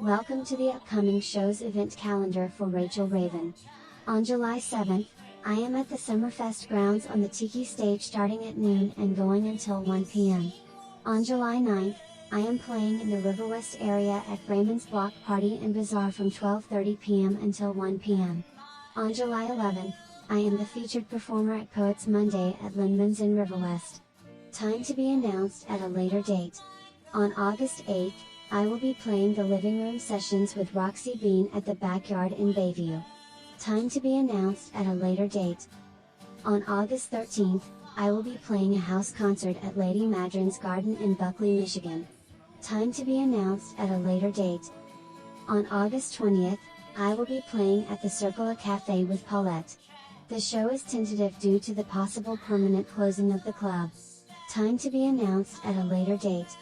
Welcome to the upcoming show's event calendar for Rachel Raven. On July 7th, I am at the Summerfest grounds on the Tiki stage starting at noon and going until 1 pm. On July 9th, I am playing in the Riverwest area at Raymond's Block Party and Bazaar from 12.30 pm until 1 pm. On July 11th, I am the featured performer at Poets Monday at Lindman's in Riverwest. Time to be announced at a later date. On August 8th, I will be playing the living room sessions with Roxy Bean at the backyard in Bayview. Time to be announced at a later date. On August 13th, I will be playing a house concert at Lady Madron's Garden in Buckley, Michigan. Time to be announced at a later date. On August 20th, I will be playing at the Circle A Cafe with Paulette. The show is tentative due to the possible permanent closing of the club. Time to be announced at a later date.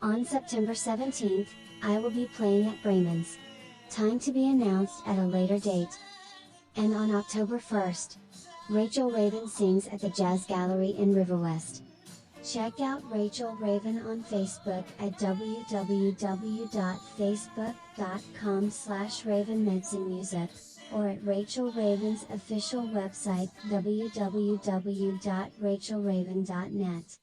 On September 17th, I will be playing at Bremen's. Time to be announced at a later date. And on October 1st, Rachel Raven sings at the Jazz Gallery in Riverwest. Check out Rachel Raven on Facebook at www.facebook.com slash ravenmedicinemusic, or at Rachel Raven's official website www.rachelraven.net.